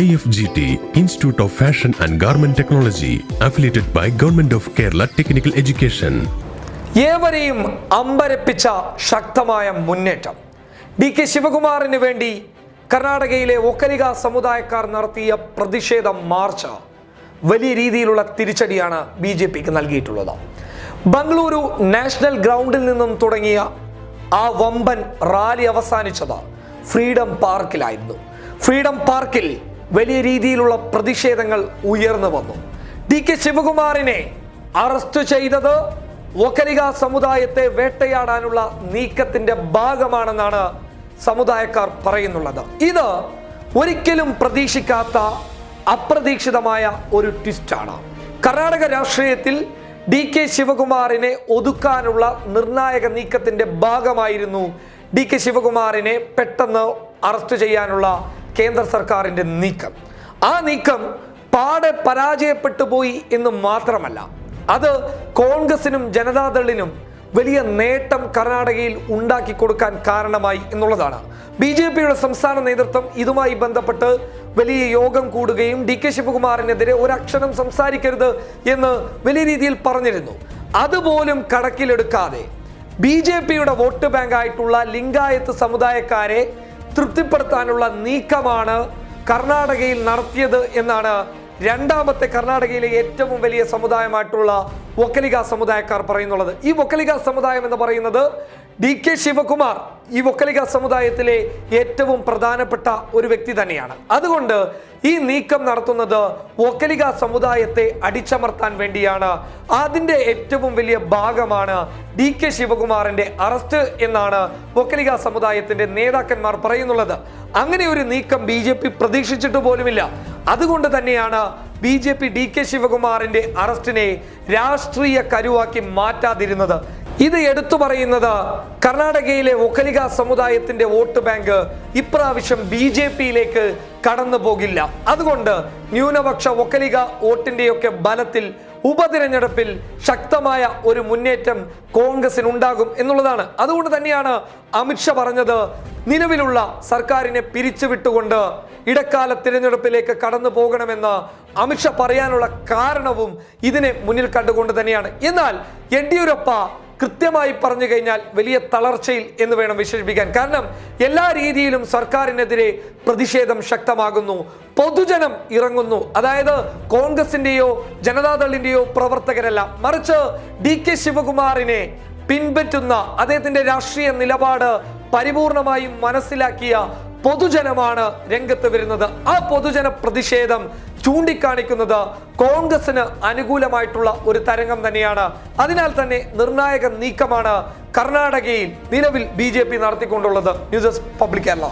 IFGT, institute of fashion and Garment technology affiliated by government of Kerala technical education ഏവരെയും അമ്പരപ്പിച്ച ശക്തമായ മുന്നേറ്റം. D K ശിവകുമാറിന് വേണ്ടി കർണാടകയിലെ ഒക്കലിക സമുദായക്കാർ നടത്തിയ പ്രതിഷേധ മാർച്ച് വലിയ രീതിയിലുള്ള തിരിച്ചടിയാണ് ബി ജെ പിക്ക് നൽകിയിട്ടുള്ളത്. ബംഗളൂരു നാഷണൽ ഗ്രൗണ്ടിൽ നിന്നും തുടങ്ങിയ ആ വമ്പൻ റാലി അവസാനിച്ചത് ഫ്രീഡം പാർക്കിലായിരുന്നു. ഫ്രീഡം പാർക്കിൽ വലിയ രീതിയിലുള്ള പ്രതിഷേധങ്ങൾ ഉയർന്നു വന്നു. ഡി കെ ശിവകുമാറിനെ അറസ്റ്റ് ചെയ്തത് ഒക്കരിക സമുദായത്തെ വേട്ടയാടാനുള്ള നീക്കത്തിന്റെ ഭാഗമാണെന്നാണ് സമുദായക്കാർ പറയുന്നുള്ളത്. ഇത് ഒരിക്കലും പ്രതീക്ഷിക്കാത്ത അപ്രതീക്ഷിതമായ ഒരു ട്വിസ്റ്റാണ്. കർണാടക രാഷ്ട്രീയത്തിൽ ഡി കെ ശിവകുമാറിനെ ഒതുക്കാനുള്ള നിർണായക നീക്കത്തിന്റെ ഭാഗമായിരുന്നു ഡി കെ ശിവകുമാറിനെ പെട്ടെന്ന് അറസ്റ്റ് ചെയ്യാനുള്ള കേന്ദ്ര സർക്കാരിന്റെ നീക്കം. ആ നീക്കം പാടെ പരാജയപ്പെട്ടു പോയി എന്ന് മാത്രമല്ല അത് കോൺഗ്രസിനും ജനതാദളിനും വലിയ നേട്ടം കർണാടകയിൽ ഉണ്ടാക്കി കൊടുക്കാൻ കാരണമായി എന്നുള്ളതാണ്. ബി ജെ പിയുടെ സംസ്ഥാന നേതൃത്വം ഇതുമായി ബന്ധപ്പെട്ട് വലിയ യോഗം കൂടുകയും ഡി കെ ശിവകുമാറിനെതിരെ ഒരക്ഷരം സംസാരിക്കരുത് എന്ന് വലിയ രീതിയിൽ പറഞ്ഞിരുന്നു. അതുപോലും കണക്കിലെടുക്കാതെ ബി ജെ പിയുടെ വോട്ട് ബാങ്കായിട്ടുള്ള ലിംഗായത്ത് സമുദായക്കാരെ തൃപ്തിപ്പെടുത്താനുള്ള നീക്കമാണ് കർണാടകയിൽ നടത്തിയത് എന്നാണ് രണ്ടാമത്തെ കർണാടകയിലെ ഏറ്റവും വലിയ സമുദായമായിട്ടുള്ള വൊക്കലിക സമുദായക്കാർ പറയുന്നുള്ളത്. ഈ വൊക്കലിക സമുദായം എന്ന് പറയുന്നത് ഡി കെ ശിവകുമാർ ഈ വൊക്കലിക സമുദായത്തിലെ ഏറ്റവും പ്രധാനപ്പെട്ട ഒരു വ്യക്തി തന്നെയാണ്. അതുകൊണ്ട് ഈ നീക്കം നടത്തുന്നത് വൊക്കലിക സമുദായത്തെ അടിച്ചമർത്താൻ വേണ്ടിയാണ്. അതിന്റെ ഏറ്റവും വലിയ ഭാഗമാണ് ഡി കെ ശിവകുമാറിന്റെ അറസ്റ്റ് എന്നാണ് വൊക്കലിക സമുദായത്തിന്റെ നേതാക്കന്മാർ പറയുന്നുള്ളത്. അങ്ങനെ ഒരു നീക്കം ബി പ്രതീക്ഷിച്ചിട്ട് പോലുമില്ല. അതുകൊണ്ട് തന്നെയാണ് B J P D K ശിവകുമാറിന്റെ അറസ്റ്റിനെ രാഷ്ട്രീയ കരുവാക്കി മാറ്റാതിരുന്നത്. ഇത് എടുത്തു പറയുന്നത് കർണാടകയിലെ ഒക്കലിക സമുദായത്തിന്റെ വോട്ട് ബാങ്ക് ഇപ്രാവശ്യം ബി ജെ പിയിലേക്ക് കടന്നു പോകില്ല അതുകൊണ്ട് ന്യൂനപക്ഷ ഒക്കലിക വോട്ടിന്റെയൊക്കെ ബലത്തിൽ ഉപതിരഞ്ഞെടുപ്പിൽ ശക്തമായ ഒരു മുന്നേറ്റം കോൺഗ്രസിന് ഉണ്ടാകും എന്നുള്ളതാണ്. അതുകൊണ്ട് തന്നെയാണ് അമിത്ഷാ പറഞ്ഞത് നിലവിലുള്ള സർക്കാരിനെ പിരിച്ചുവിട്ടുകൊണ്ട് ഇടക്കാല തിരഞ്ഞെടുപ്പിലേക്ക് കടന്നു പോകണമെന്ന് അമിത്ഷാ പറയാനുള്ള കാരണവും ഇതിനെ മുന്നിൽ കണ്ടുകൊണ്ട് തന്നെയാണ്. എന്നാൽ യെഡ്യൂരപ്പ കൃത്യമായി പറഞ്ഞു കഴിഞ്ഞാൽ വലിയ തളർച്ചയിൽ എന്ന് വേണം വിശേഷിപ്പിക്കാൻ. കാരണം എല്ലാ രീതിയിലും സർക്കാരിനെതിരെ പ്രതിഷേധം ശക്തമാകുന്നു. പൊതുജനം ഇറങ്ങുന്നു. അതായത് കോൺഗ്രസിന്റെയോ ജനതാദളിന്റെയോ പ്രവർത്തകരല്ല. മറിച്ച് ഡി കെ ശിവകുമാറിനെ പിൻപറ്റുന്ന അദ്ദേഹത്തിന്റെ രാഷ്ട്രീയ നിലപാട് പരിപൂർണമായും മനസ്സിലാക്കിയ പൊതുജനമാണ് രംഗത്ത് വരുന്നത്. ആ പൊതുജന പ്രതിഷേധം ചൂണ്ടിക്കാണിക്കുന്നത് കോൺഗ്രസിന് അനുകൂലമായിട്ടുള്ള ഒരു തരംഗം തന്നെയാണ്. അതിനാൽ തന്നെ നിർണായക നീക്കമാണ് കർണാടകയിൽ നിലവിൽ B J P നടത്തിക്കൊണ്ടുള്ളത്. News public Kerala.